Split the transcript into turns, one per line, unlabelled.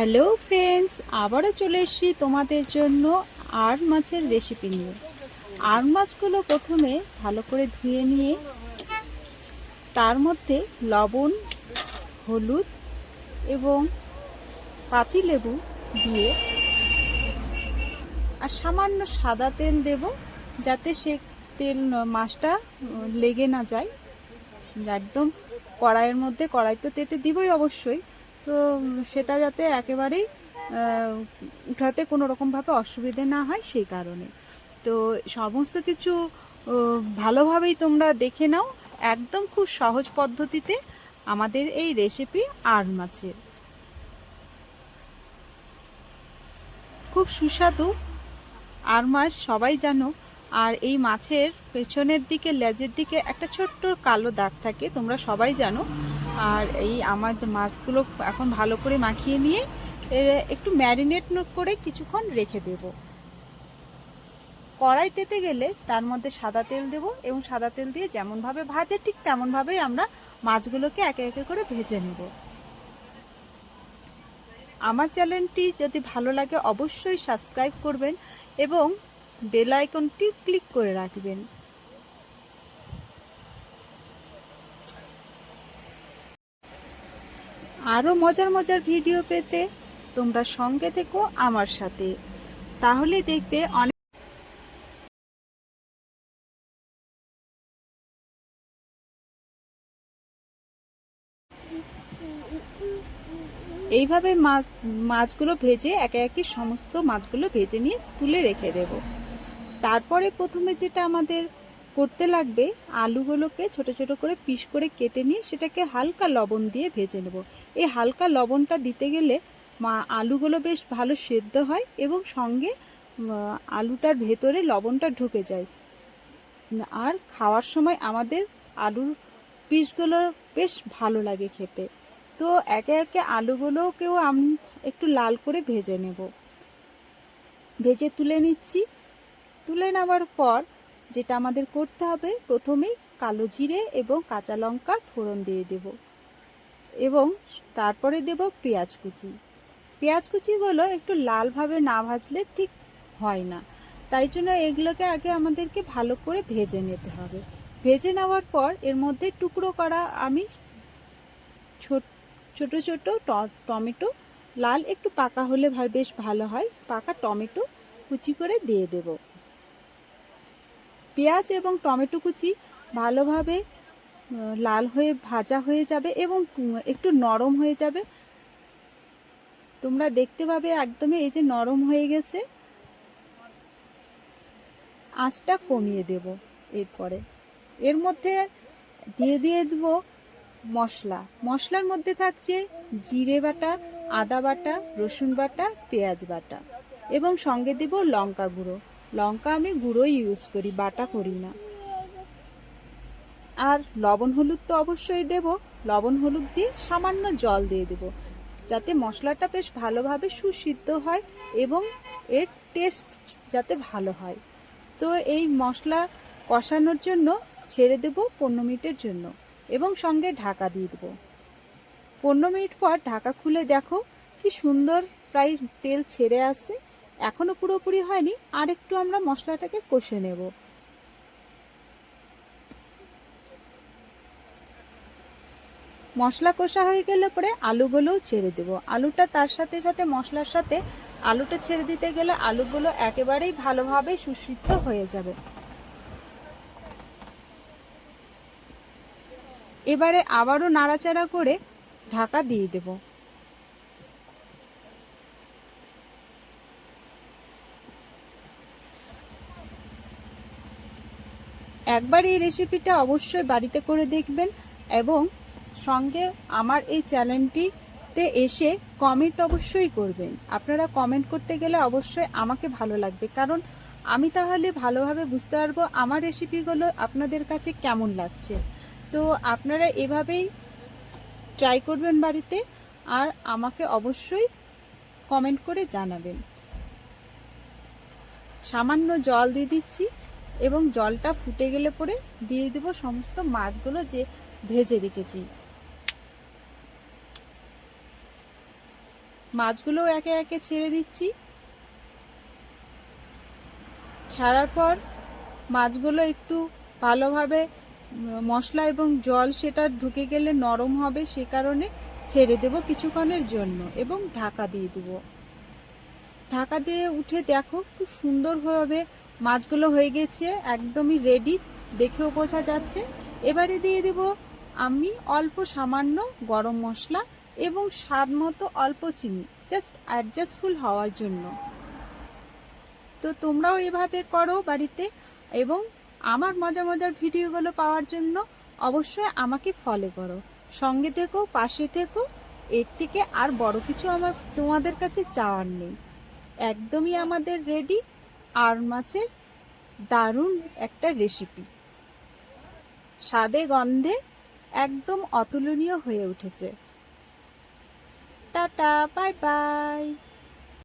Hello friends, আবারও চলে এসেছি তোমাদের জন্য আর মাছের রেসিপি নিয়ে। আর মাছগুলো প্রথমে ভালো করে ধুয়ে নিয়ে, তার মধ্যে লবণ, হলুদ এবং পাতিলেবু দিয়ে আর সামান্য সাদা তেল দেব যাতে সে তেল মাছটা লেগে না যায়। একদম কড়াইয়ের মধ্যে কড়াই তো তেতে দিবই অবশ্যই। তো সেটা যাতে একেবারেই উঠাতে কোনো রকমভাবে অসুবিধে না হয় সেই কারণে। তো সমস্ত কিছু ভালোভাবেই তোমরা দেখে নাও। একদম খুব সহজ পদ্ধতিতে আমাদের এই রেসিপি আর মাছের। খুব সুস্বাদু। আর মাছ সবাই জানো আর এই মাছের পেছনের দিকে, লেজের দিকে একটা ছোট্ট কালো দাগ থাকে, তোমরা সবাই জানো। আর এই আমার মাছগুলো এখন ভালো করে মাখিয়ে নিয়ে একটু ম্যারিনেট করে কিছুক্ষণ রেখে দেব। কড়াই তেতে গেলে তার মধ্যে সাদা তেল দেব এবং সাদা তেল দিয়ে যেমনভাবে ভাজে, ঠিক তেমনভাবেই আমরা মাছগুলোকে একে একে করে ভেজে নেব। আমার চ্যানেলটি যদি ভালো লাগে অবশ্যই সাবস্ক্রাইব করবেন এবং বেল আইকনটি ক্লিক করে রাখবেন। আরও মজার মজার ভিডিও পেতে তোমরা সঙ্গে থেকো আমার সাথে। তাহলে দেখবে অনেক এইভাবে মাছ মাছগুলো ভেজে একে একে সমস্ত মাছগুলো ভেজে নিয়ে তুলে রেখে দেব। তারপরে প্রথমে যেটা আমাদের করতে লাগবে, আলুগুলোকে ছোট ছোট করে পিস করে কেটে নিয়ে সেটাকে হালকা লবণ দিয়ে ভেজে নেব। এই হালকা লবণটা দিতে গেলে মা, আলুগুলো বেশ ভালো সেদ্ধ হয় এবং সঙ্গে আলুটার ভেতরে লবণটা ঢুকে যায়। আর খাওয়ার সময় আমাদের আলুর পিসগুলো বেশ ভালো লাগে খেতে। তো একে একে আলুগুলোকেও আমি, একটু লাল করে ভেজে নেব। ভেজে তুলে নিচ্ছি। তুলে নেওয়ার পর যেটা আমাদের করতে হবে, প্রথমেই কালো জিরে এবং কাঁচা লঙ্কা ফোড়ন দিয়ে দেব এবং তারপরে দেব পেঁয়াজ কুচি। পেঁয়াজ কুচিগুলো একটু লালভাবে না ভাজলে ঠিক হয় না। তাই জন্য এগুলোকে আগে আমাদেরকে ভালো করে ভেজে নিতে হবে। ভেজে নেওয়ার পর এর মধ্যে টুকরো করা আমি ছোট ছোট ছোট টমেটো, লাল একটু পাকা হলে বেশ ভালো হয়। পাকা টমেটো কুচি করে দিয়ে দেব। পেঁয়াজ এবং টমেটো কুচি ভালোভাবে লাল হয়ে ভাজা হয়ে যাবে এবং একটু নরম হয়ে যাবে। তোমরা দেখতে পাবে একদমই এই যে নরম হয়ে গেছে। আঁচটা কমিয়ে দেব এরপরে। এর মধ্যে দিয়ে দিয়ে দেব মশলা। মশলার মধ্যে থাকছে জিরে বাটা, আদা বাটা, রসুন বাটা, পেঁয়াজ বাটা। এবং সঙ্গে দেব লঙ্কা গুঁড়ো। লঙ্কা আমি গুঁড়োই ইউজ করি, বাটা করি না। আর লবণ হলুদ তো অবশ্যই দেব। লবণ হলুদ দিয়ে সামান্য জল দিয়ে দেব, যাতে মশলাটা বেশ ভালোভাবে সুসিদ্ধ হয় এবং এর টেস্ট যাতে ভালো হয়। তো এই মশলা কষানোর জন্য ছেড়ে দেব পনেরো মিনিটের জন্য এবং সঙ্গে ঢাকা দিয়ে দেবো। পনেরো মিনিট পর ঢাকা খুলে দেখো কি সুন্দর প্রায় তেল ছেড়ে আসছে। এখনও পুরোপুরি হয়নি, আর একটু আমরা মশলাটাকে কষে নেব। মশলা কষা হয়ে গেলে পরে আলুগুলোও ছেড়ে দেব। আলুটা তার সাথে সাথে মশলার সাথে আলুটা ছেড়ে দিতে গেলে আলুগুলো একেবারেই ভালোভাবে সুসিদ্ধ হয়ে যাবে। এবারে আবারও নাড়াচাড়া করে ঢাকা দিয়ে দেব। একবার এই রেসিপিটা অবশ্যই বাড়িতে করে দেখবেন এবং সঙ্গে আমার এই চ্যানেলটিতে এসে কমেন্ট অবশ্যই করবেন। আপনারা কমেন্ট করতে গেলে অবশ্যই আমাকে ভালো লাগবে। কারণ আমি তাহলে ভালোভাবে বুঝতে পারব আমার রেসিপিগুলো আপনাদের কাছে কেমন লাগছে। তো আপনারা এভাবেই ট্রাই করবেন বাড়িতে আর আমাকে অবশ্যই কমেন্ট করে জানাবেন। সামান্য জল দিয়ে দিচ্ছি। এবং জলটা ফুটে গেলে পরে দিয়ে দেব সমস্ত মাছগুলো যে ভেজে রেখেছি। মাছগুলো একে একে ছেড়ে দিচ্ছি। ছাড়ার পর মাছগুলো একটু ভালোভাবে মশলা এবং জল সেটা ঢুকে গেলে নরম হবে সে কারণে ছেড়ে দেব কিছুক্ষণের জন্য এবং ঢাকা দিয়ে দেবো। ঢাকা দিয়ে উঠে দেখো খুব সুন্দরভাবে মাছগুলো হয়ে গেছে, একদমই রেডি দেখেও বোঝা যাচ্ছে। এবারে দিয়ে দেব আমি অল্প সামান্য গরম মশলা এবং স্বাদ মতো অল্প চিনি জাস্ট অ্যাডজাস্টফুল হওয়ার জন্য। তো তোমরাও এভাবে করো বাড়িতে এবং আমার মজা মজার ভিডিওগুলো পাওয়ার জন্য অবশ্যই আমাকে ফলো করো। সঙ্গে থেকো, পাশে থেকো, এর থেকে আর বড় কিছু আমার তোমাদের কাছে চাওয়ার নেই। একদমই আমাদের রেডি আর মাছের দারুণ একটা রেসিপি স্বাদে গন্ধে একদম অতুলনীয় হয়ে উঠেছে। Tata bye bye